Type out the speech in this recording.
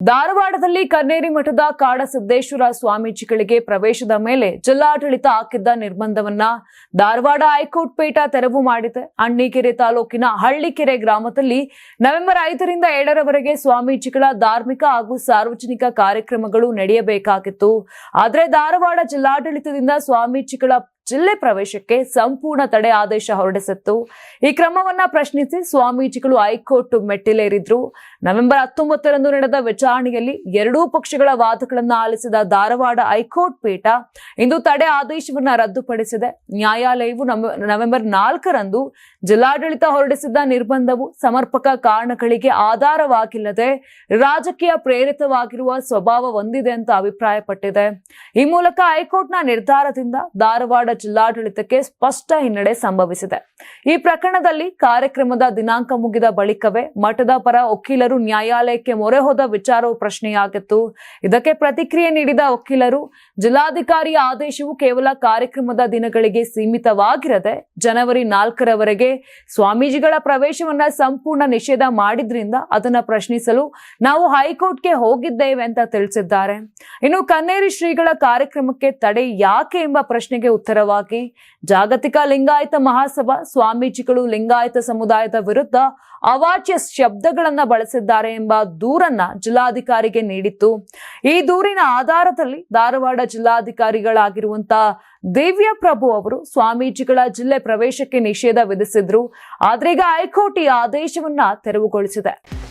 ಧಾರವಾಡದಲ್ಲಿ ಕನ್ನೇರಿ ಮಠದ ಕಾಡಸಿದ್ದೇಶ್ವರ ಸ್ವಾಮೀಜಿಗಳಿಗೆ ಪ್ರವೇಶದ ಮೇಲೆ ಜಿಲ್ಲಾಡಳಿತ ಹಾಕಿದ್ದ ನಿರ್ಬಂಧವನ್ನ ಧಾರವಾಡ ಹೈಕೋರ್ಟ್ ಪೀಠ ತೆರವು ಮಾಡಿದೆ. ಅಣ್ಣಿಕೆರೆ ತಾಲೂಕಿನ ಹಳ್ಳಿಕೆರೆ ಗ್ರಾಮದಲ್ಲಿ ನವೆಂಬರ್ ಐದರಿಂದ ಏಳರವರೆಗೆ ಸ್ವಾಮೀಜಿಗಳ ಧಾರ್ಮಿಕ ಹಾಗೂ ಸಾರ್ವಜನಿಕ ಕಾರ್ಯಕ್ರಮಗಳು ನಡೆಯಬೇಕಾಗಿತ್ತು. ಆದರೆ ಧಾರವಾಡ ಜಿಲ್ಲಾಡಳಿತದಿಂದ ಸ್ವಾಮೀಜಿಗಳ ಜಿಲ್ಲೆ ಪ್ರವೇಶಕ್ಕೆ ಸಂಪೂರ್ಣ ತಡೆ ಆದೇಶ ಹೊರಡಿಸಿತ್ತು. ಈ ಕ್ರಮವನ್ನ ಪ್ರಶ್ನಿಸಿ ಸ್ವಾಮೀಜಿಗಳು ಹೈಕೋರ್ಟ್ ಮೆಟ್ಟಿಲೇರಿದ್ರು. ನವೆಂಬರ್ ಹತ್ತೊಂಬತ್ತರಂದು ನಡೆದ ವಿಚಾರಣೆಯಲ್ಲಿ ಎರಡೂ ಪಕ್ಷಗಳ ವಾದಗಳನ್ನು ಆಲಿಸಿದ ಧಾರವಾಡ ಹೈಕೋರ್ಟ್ ಪೀಠ ಇಂದು ತಡೆ ಆದೇಶವನ್ನ ರದ್ದುಪಡಿಸಿದೆ. ನ್ಯಾಯಾಲಯವು ನವೆ- ನವೆಂಬರ್ ನಾಲ್ಕರಂದು ಜಿಲ್ಲಾಡಳಿತ ಹೊರಡಿಸಿದ್ದ ನಿರ್ಬಂಧವು ಸಮರ್ಪಕ ಕಾರಣಗಳಿಗೆ ಆಧಾರವಾಗಿಲ್ಲದೆ ರಾಜಕೀಯ ಪ್ರೇರಿತವಾಗಿರುವ ಸ್ವಭಾವ ಹೊಂದಿದೆ ಅಂತ ಅಭಿಪ್ರಾಯಪಟ್ಟಿದೆ. ಈ ಮೂಲಕ ಹೈಕೋರ್ಟ್ನ ನಿರ್ಧಾರದಿಂದ ಧಾರವಾಡ ಜಿಲ್ಲಾಡಳಿತಕ್ಕೆ ಸ್ಪಷ್ಟ ಹಿನ್ನಡೆ ಸಂಭವಿಸಿದೆ. ಈ ಪ್ರಕರಣದಲ್ಲಿ ಕಾರ್ಯಕ್ರಮದ ದಿನಾಂಕ ಮುಗಿದ ಬಳಿಕವೇ ಮಠದ ಪರ ವಕೀಲರು ನ್ಯಾಯಾಲಯಕ್ಕೆ ಮೊರೆ ಹೋದ ವಿಚಾರವು ಪ್ರಶ್ನೆಯಾಗಿತ್ತು. ಇದಕ್ಕೆ ಪ್ರತಿಕ್ರಿಯೆ ನೀಡಿದ ವಕೀಲರು ಜಿಲ್ಲಾಧಿಕಾರಿಯ ಆದೇಶವು ಕೇವಲ ಕಾರ್ಯಕ್ರಮದ ದಿನಗಳಿಗೆ ಸೀಮಿತವಾಗಿರದೆ ಜನವರಿ ನಾಲ್ಕರವರೆಗೆ ಸ್ವಾಮೀಜಿಗಳ ಪ್ರವೇಶವನ್ನ ಸಂಪೂರ್ಣ ನಿಷೇಧ ಮಾಡಿದ್ರಿಂದ ಅದನ್ನ ಪ್ರಶ್ನಿಸಲು ನಾವು ಹೈಕೋರ್ಟ್ಗೆ ಹೋಗಿದ್ದೇವೆ ಅಂತ ತಿಳಿಸಿದ್ದಾರೆ. ಇನ್ನು ಕನ್ನೇರಿ ಶ್ರೀಗಳ ಕಾರ್ಯಕ್ರಮಕ್ಕೆ ತಡೆ ಯಾಕೆ ಎಂಬ ಪ್ರಶ್ನೆಗೆ ಉತ್ತರವಾಗಿ ಜಾಗತಿಕ ಲಿಂಗಾಯತ ಮಹಾಸಭಾ, ಸ್ವಾಮೀಜಿಗಳು ಲಿಂಗಾಯತ ಸಮುದಾಯದ ವಿರುದ್ಧ ಅವಾಚ್ಯ ಶಬ್ದಗಳನ್ನ ಬಳಸಿದ್ದಾರೆ ಎಂಬ ದೂರನ್ನ ಜಿಲ್ಲಾಧಿಕಾರಿಗೆ ನೀಡಿತ್ತು. ಈ ದೂರಿನ ಆಧಾರದಲ್ಲಿ ಧಾರವಾಡ ಜಿಲ್ಲಾಧಿಕಾರಿಗಳಾಗಿರುವಂತಹ ದಿವ್ಯ ಪ್ರಭು ಅವರು ಸ್ವಾಮೀಜಿಗಳ ಜಿಲ್ಲೆ ಪ್ರವೇಶಕ್ಕೆ ನಿಷೇಧ ವಿಧಿಸಿದ್ರು. ಆದ್ರೀಗ ಹೈಕೋರ್ಟ್ ಈ ಆದೇಶವನ್ನ ತೆರವುಗೊಳಿಸಿದೆ.